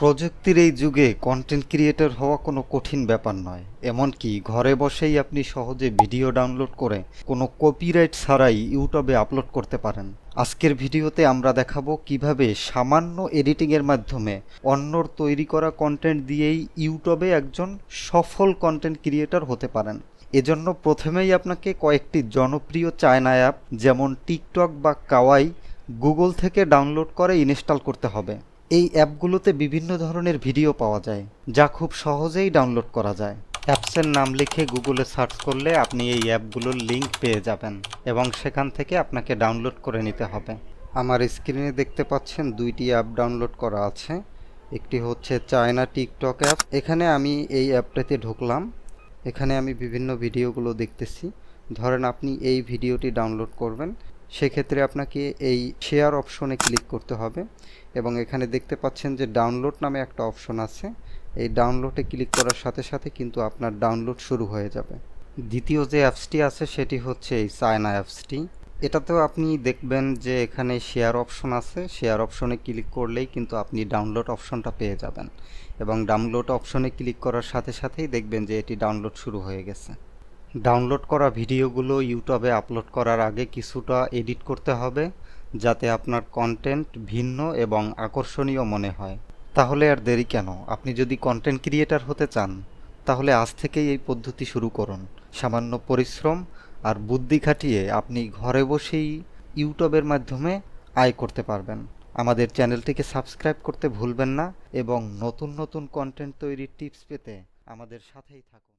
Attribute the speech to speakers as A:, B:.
A: প্রযুক্তির এই যুগে কন্টেন্ট ক্রিয়েটর হওয়া কোনো কঠিন ব্যাপার নয়। এমনকি ঘরে বসেই আপনি সহজে ভিডিও ডাউনলোড করে কোনো কপিরাইট ছাড়াই ইউটিউবে আপলোড করতে পারেন। আজকের ভিডিওতে আমরা দেখাবো কীভাবে সামান্য এডিটিংয়ের মাধ্যমে অন্যর তৈরি করা কন্টেন্ট দিয়েই ইউটিউবে একজন সফল কন্টেন্ট ক্রিয়েটর হতে পারেন। এজন্য প্রথমেই আপনাকে কয়েকটি জনপ্রিয় চায়না অ্যাপ যেমন টিকটক বা কাওয়াই গুগল থেকে ডাউনলোড করে ইনস্টল করতে হবে। এই অ্যাপগুলোতে বিভিন্ন ধরনের ভিডিও পাওয়া যায়, যা খুব সহজেই ডাউনলোড করা যায়। অ্যাপসের নাম লিখে গুগলে সার্চ করলে আপনি এই অ্যাপগুলোর লিঙ্ক পেয়ে যাবেন এবং সেখান থেকে আপনাকে ডাউনলোড করে নিতে হবে। আমার স্ক্রিনে দেখতে পাচ্ছেন দুইটি অ্যাপ ডাউনলোড করা আছে। একটি হচ্ছে চায়না টিকটক অ্যাপ। এখানে আমি এই অ্যাপটাতে ঢুকলাম। এখানে আমি বিভিন্ন ভিডিওগুলো দেখতেছি। ধরেন আপনি এই ভিডিওটি ডাউনলোড করবেন। সেক্ষেত্রে আপনাকে এই শেয়ার অপশনে ক্লিক করতে হবে এবং এখানে দেখতে পাচ্ছেন যে ডাউনলোড নামে একটা অপশন আছে। এই ডাউনলোডে ক্লিক করার সাথে সাথে কিন্তু আপনার ডাউনলোড শুরু হয়ে যাবে। দ্বিতীয় যে অ্যাপসটি আছে সেটি হচ্ছে এই চায়না অ্যাপসটি এটাতেও আপনি দেখবেন যে এখানে শেয়ার অপশন আছে। শেয়ার অপশনে ক্লিক করলেই কিন্তু আপনি ডাউনলোড অপশনটা পেয়ে যাবেন এবং ডাউনলোড অপশনে ক্লিক করার সাথে সাথেই দেখবেন যে এটি ডাউনলোড শুরু হয়ে গেছে। ডাউনলোড করা ভিডিওগুলো ইউটিউবে আপলোড করার আগে কিছুটা এডিট করতে হবে, যাতে আপনার কন্টেন্ট ভিন্ন এবং আকর্ষণীয় মনে হয়। তাহলে আর দেরি কেন? আপনি যদি কন্টেন্ট ক্রিয়েটার হতে চান, তাহলে আজ থেকেই এই পদ্ধতি শুরু করুন। সামান্য পরিশ্রম আর বুদ্ধি খাটিয়ে আপনি ঘরে বসেই ইউটিউবের মাধ্যমে আয় করতে পারবেন। আমাদের চ্যানেলটিকে সাবস্ক্রাইব করতে ভুলবেন না এবং নতুন নতুন কন্টেন্ট তৈরির টিপস পেতে আমাদের সাথেই থাকুন।